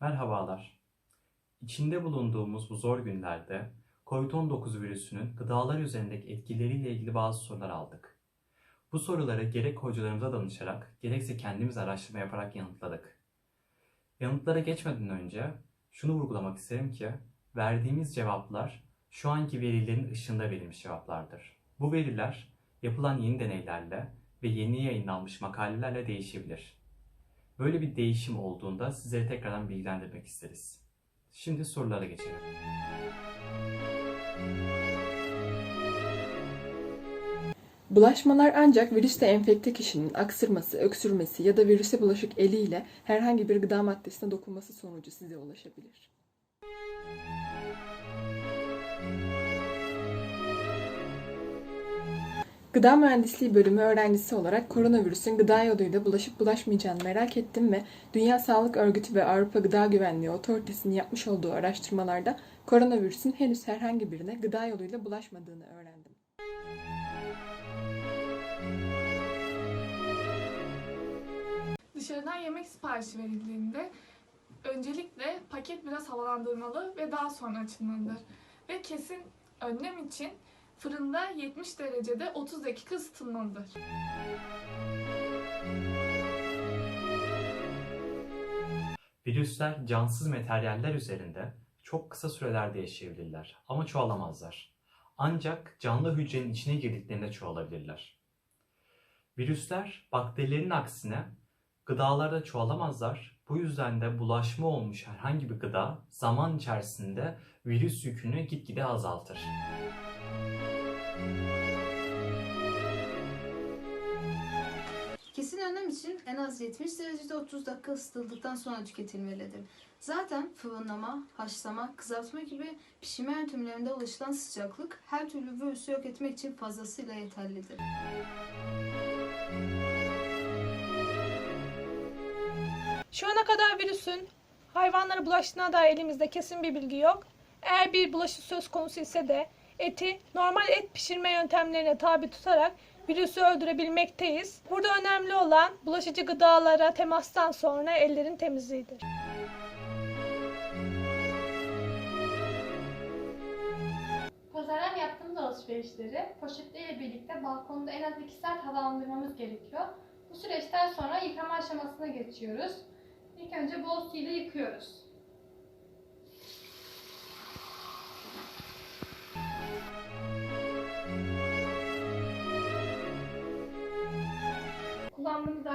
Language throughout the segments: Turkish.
Merhabalar. İçinde bulunduğumuz bu zor günlerde COVID-19 virüsünün gıdalar üzerindeki etkileriyle ilgili bazı sorular aldık. Bu soruları gerek hocalarımıza danışarak gerekse kendimiz araştırma yaparak yanıtladık. Yanıtlara geçmeden önce şunu vurgulamak isterim ki verdiğimiz cevaplar şu anki verilerin ışığında verilmiş cevaplardır. Bu veriler yapılan yeni deneylerle ve yeni yayınlanmış makalelerle değişebilir. Böyle bir değişim olduğunda sizleri tekrardan bilgilendirmek isteriz. Şimdi sorulara geçelim. Bulaşmalar ancak virüsle enfekte kişinin aksırması, öksürmesi ya da virüse bulaşık eliyle herhangi bir gıda maddesine dokunması sonucu size ulaşabilir. Gıda Mühendisliği bölümü öğrencisi olarak koronavirüsün gıda yoluyla bulaşıp bulaşmayacağını merak ettim ve Dünya Sağlık Örgütü ve Avrupa Gıda Güvenliği Otoritesi'nin yapmış olduğu araştırmalarda koronavirüsün henüz herhangi birine gıda yoluyla bulaşmadığını öğrendim. Dışarıdan yemek siparişi verildiğinde öncelikle paket biraz havalandırmalı ve daha sonra açılmalıdır. Ve kesin önlem için fırında 70 derecede 30 dakika ısıtılmalıdır. Virüsler cansız materyaller üzerinde çok kısa sürelerde yaşayabilirler ama çoğalamazlar. Ancak canlı hücrenin içine girdiklerinde çoğalabilirler. Virüsler bakterilerin aksine gıdalarda çoğalamazlar. Bu yüzden de bulaşma olmuş herhangi bir gıda zaman içerisinde virüs yükünü gitgide azaltır. Kesin önlem için en az 70 derecede 30 dakika ısıtıldıktan sonra tüketilmelidir. Zaten fırınlama, haşlama, kızartma gibi pişirme yöntemlerinde ulaşılan sıcaklık her türlü virüsü yok etmek için fazlasıyla yeterlidir. Şu ana kadar virüsün hayvanlara bulaştığına dair elimizde kesin bir bilgi yok. Eğer bir bulaşı söz konusu ise de eti normal et pişirme yöntemlerine tabi tutarak virüsü öldürebilmekteyiz. Burada önemli olan bulaşıcı gıdalara temastan sonra ellerin temizliğidir. Pazardan yaptığımız alışverişleri poşetleriyle birlikte balkonda en az 2 saat havalandırmamız gerekiyor. Bu süreçten sonra yıkama aşamasına geçiyoruz. İlk önce bol su ile yıkıyoruz.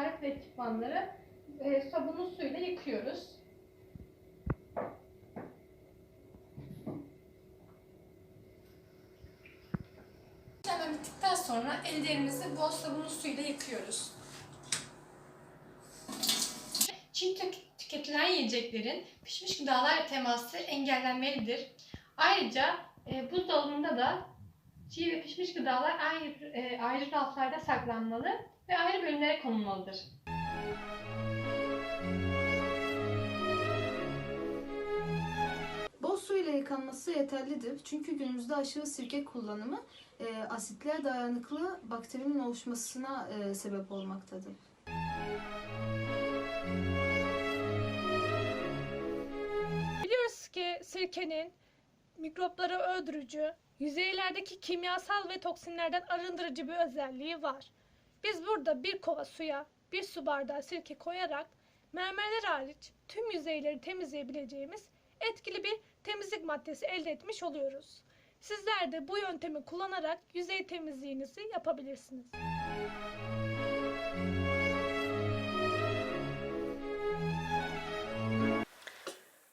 Alet ve ekipmanları e, sabunlu suyla yıkıyoruz. İşlem bittikten sonra ellerimizi bol sabunlu suyla yıkıyoruz. Çiğ tük- tüketilen yiyeceklerin pişmiş gıdalarla teması engellenmelidir. Ayrıca e, buzdolabında da çiğ ve pişmiş gıdalar ayrı, e, ayrı raflarda saklanmalı ve ayrı bölümlere konulmalıdır. Bol su ile yıkanması yeterlidir çünkü günümüzde aşırı sirke kullanımı e, asitlere dayanıklı bakterinin oluşmasına e, sebep olmaktadır. Biliyoruz ki sirkenin mikropları öldürücü, yüzeylerdeki kimyasal ve toksinlerden arındırıcı bir özelliği var. Biz burada bir kova suya bir su bardağı sirke koyarak mermerler hariç tüm yüzeyleri temizleyebileceğimiz etkili bir temizlik maddesi elde etmiş oluyoruz. Sizler de bu yöntemi kullanarak yüzey temizliğinizi yapabilirsiniz.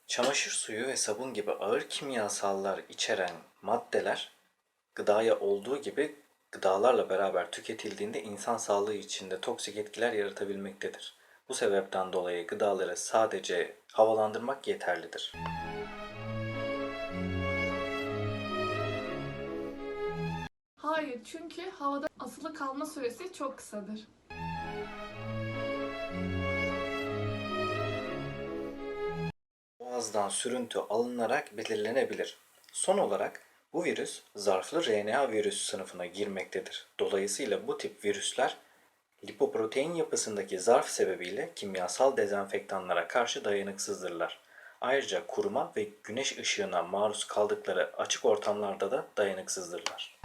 Çamaşır suyu ve sabun gibi ağır kimyasallar içeren maddeler gıdaya olduğu gibi gıdalarla beraber tüketildiğinde insan sağlığı içinde toksik etkiler yaratabilmektedir. Bu sebepten dolayı gıdaları sadece havalandırmak yeterlidir. Hayır çünkü havada asılı kalma süresi çok kısadır. Boğazdan sürüntü alınarak belirlenebilir. Son olarak bu virüs zarflı RNA virüs sınıfına girmektedir. Dolayısıyla bu tip virüsler lipoprotein yapısındaki zarf sebebiyle kimyasal dezenfektanlara karşı dayanıksızdırlar. Ayrıca kuruma ve güneş ışığına maruz kaldıkları açık ortamlarda da dayanıksızdırlar.